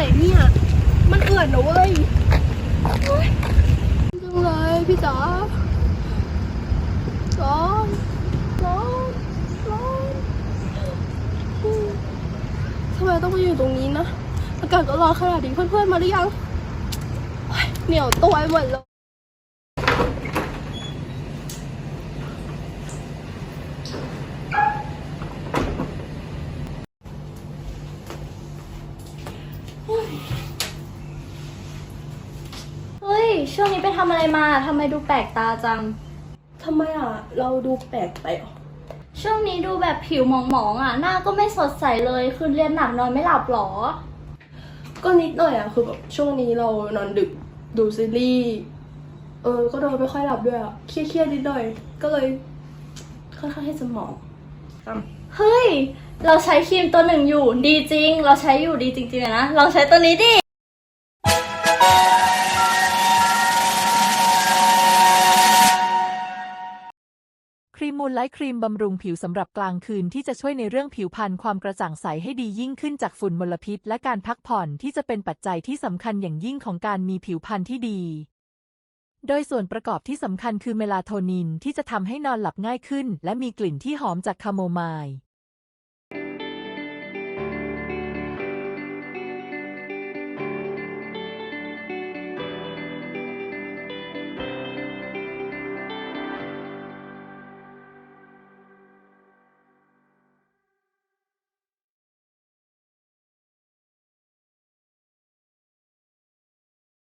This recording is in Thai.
ไหนเนี่ย มันเอื่อนนเว้ยจังเลยพี่จ๋าร้อนร้ทำไมต้องมาอยู่ตรงนี้นะ อากาศก็ร้อนขนาดนี้เพื่อนๆมาหรือยัง เหนียวตัวไปหมดเลย ช่วงนี้ไปทำอะไรมาทำไมดูแปลกตาจัง ทำไมอะ เราดูแปลกไปเหรอช่วงนี้ดูแบบผิวหมองๆอะ หน้าก็ไม่สดใสเลยคือเรียนหนักนอนไม่หลับหรอ ก็นิดหน่อยอะ คือแบบช่วงนี้เรานอนดึกดูซีรีส์ เออ ก็นอนไม่ค่อยหลับด้วยอะ เครียดๆนิดหน่อย ก็เลยค่อนข้างให้สมองจำเฮ้ย เราใช้ครีมตัวหนึ่งอยู่ดีจริง เราใช้อยู่ดีจริงๆอะนะ เราใช้ตัวนี้ดิ รีมมูลไลท์ครีมบำรุงผิวสำหรับกลางคืนที่จะช่วยในเรื่องผิวพรรณความกระจ่างใสให้ดียิ่งขึ้นจากฝุ่นมลพิษ และการพักผ่อนที่จะเป็นปัจจัยที่สำคัญอย่างยิ่งของการมีผิวพรรณที่ดี โดยส่วนประกอบที่สำคัญคือเมลาโทนินที่จะทำให้นอนหลับง่ายขึ้น และมีกลิ่นที่หอมจากคาโมไมล์